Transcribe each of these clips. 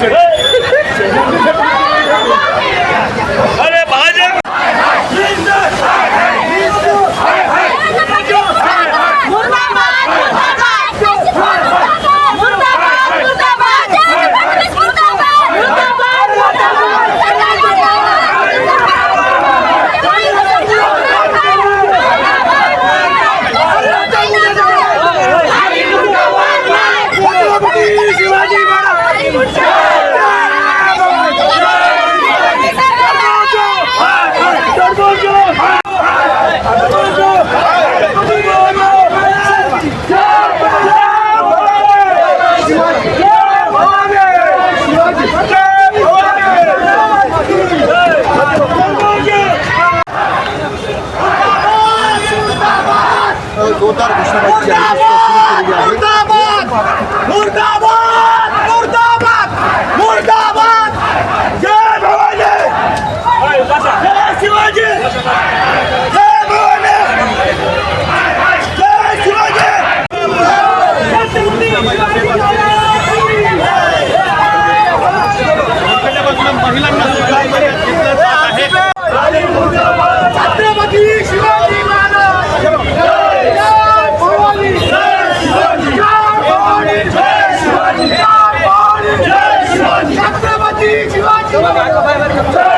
বসে। Go dar bir şarkı. ভাই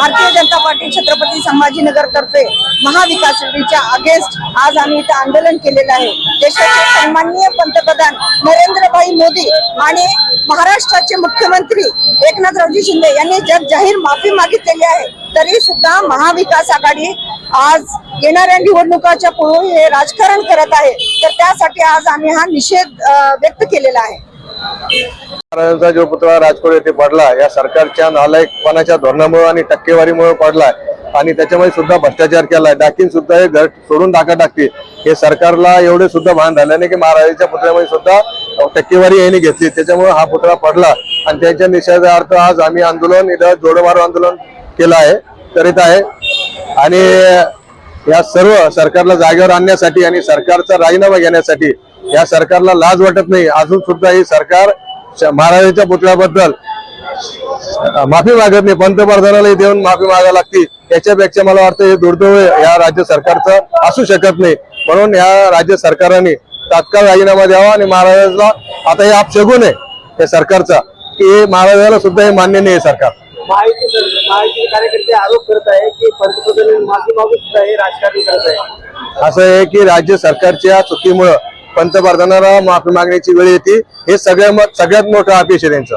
Bharatiya Janata party Chhatrapati Sambhajinagar तर्फे महाविकास आघाडीच्या अगेन्स्ट आज आम्ही इथं आंदोलन केलेलं आहे. देशाचे सन्माननीय पंतप्रधान नरेंद्रभाई मोदी आणि महाराष्ट्राचे मुख्यमंत्री एकनाथरावजी शिंदे यांनी जग जाहीर माफी मागितलेली आहे. तरी सुद्धा महाविकास आघाडी आज येणाऱ्या निवडणुकाच्या पूर्वी हे राजकारण करत आहे. तर त्यासाठी आज आम्ही हा निषेध व्यक्त केलेला आहे. महाराजांचा जो पुतळा राजकोट येथे पडला या सरकारच्या नालायकपणाच्या धोरणामुळे आणि टक्केवारीमुळे पडलाय. आणि त्याच्यामध्ये सुद्धा भ्रष्टाचार केलाय. डाकीन सुद्धा हे घर सोडून टाका टाकते हे सरकारला एवढे सुद्धा भान झाल्याने नाही की महाराजांच्या पुतळ्यामध्ये सुद्धा टक्केवारी यांनी घेतली. त्याच्यामुळे हा पुतळा पडला. आणि त्यांच्या निषेधार्थ आज आम्ही आंदोलन इथं जोडमारो आंदोलन केलं आहे करीत आहे. आणि या सर्व सरकारला जागेवर आणण्यासाठी आणि सरकारचा राजीनामा घेण्यासाठी या सरकारला लाज वाटत नाही. अजून सुद्धा ही सरकार महाराजांच्या पुतळ्याबद्दल. माफी मागत नाही पंतप्रधानाला देऊन माफी मागावी लागते. याच्यापेक्षा मला वाटतं हे दुर्दैव या राज्य सरकारचं असू शकत नाही. म्हणून या राज्य सरकारने तात्काळ राजीनामा द्यावा आणि महाराजांना आता हे अपशगुन आहे या सरकारचा. की हे महाराजाला सुद्धा हे मान्य नाही आहे सरकार. कार्यकर्ते आरोप करत आहे की पंतप्रधान माफी मागून सुद्धा हे राजकारण करत आहे. असं आहे की राज्य सरकारच्या चुकीमुळं पंतप्रधानाला माफी मागण्याची वेळ येते. हे सगळ्या सगळ्यात मोठं अपयश आहे त्यांचं.